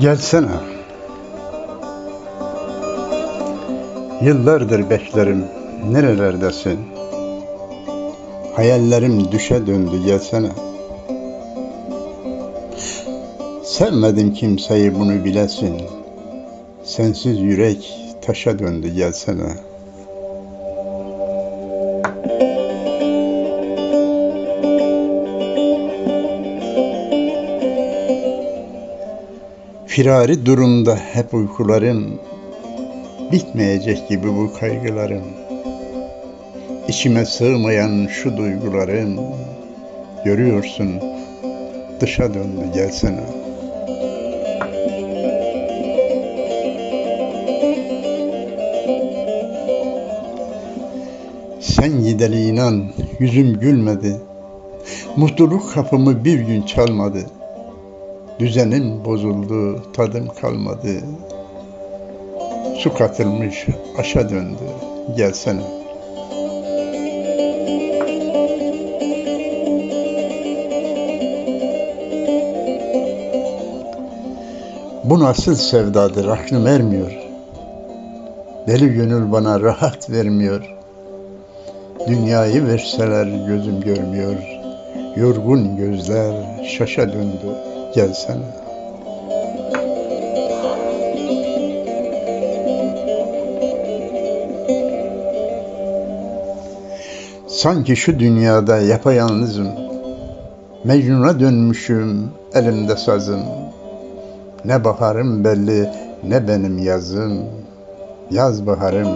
Gelsene. Yıllardır beklerim. Nerelerdesin? Hayallerim düşe döndü gelsene. Sevmedim kimseyi bunu bilesin. Sensiz yürek taşa döndü gelsene. Firari durumda hep uykularım Bitmeyecek gibi bu kaygılarım İçime sığmayan şu duygularım Görüyorsun dışa döndü gelsene. Sen gideli inan yüzüm gülmedi. Mutluluk kapımı bir gün çalmadı Düzenim bozuldu, tadım kalmadı. Su katılmış, aşa döndü. Gelsene. Bu nasıl sevdadır, aklım ermiyor. Deli gönül bana rahat vermiyor. Dünyayı verseler gözüm görmüyor. Yorgun gözler şaşa döndü gelsene. Sanki şu dünyada yapayalnızım. Mecnun'a dönmüşüm elimde sazım. Ne baharım belli ne benim yazım. Yaz baharım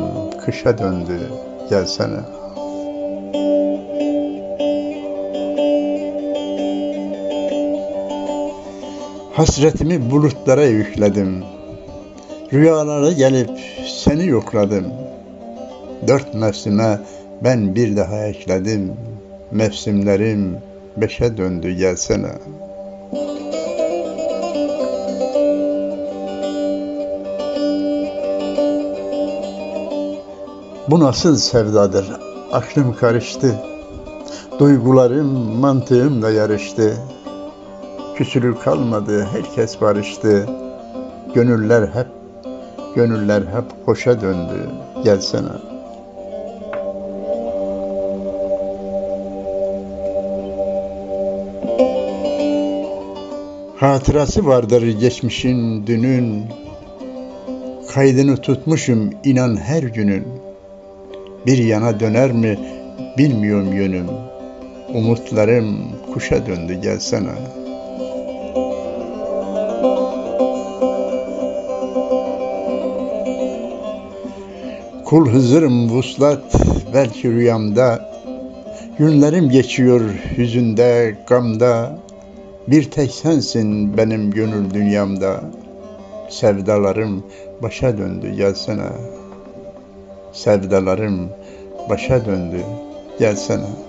kışa döndü gelsene. Hasretimi bulutlara yükledim. Rüyalara gelip seni yokladım. Dört mevsime ben bir daha ekledim. Mevsimlerim beşe döndü gelsene. Bu nasıl sevdadır? Aklım karıştı. Duygularım, mantığım da yarıştı. Küsülü kalmadı, herkes barıştı. Gönüller hep, gönüller hep hoşa döndü. Gelsene. Hatırası vardır geçmişin, dünün. Kaydını tutmuşum inan her günün. Bir yana döner mi bilmiyorum yönüm. Umutlarım kuşa döndü gelsene. Kul Hızır'ım vuslat belki rüyamda. Günlerim geçiyor hüzünde, gamda. Bir tek sensin benim gönül dünyamda. Sevdalarım başa döndü gelsene. Sevdalarım başa döndü gelsene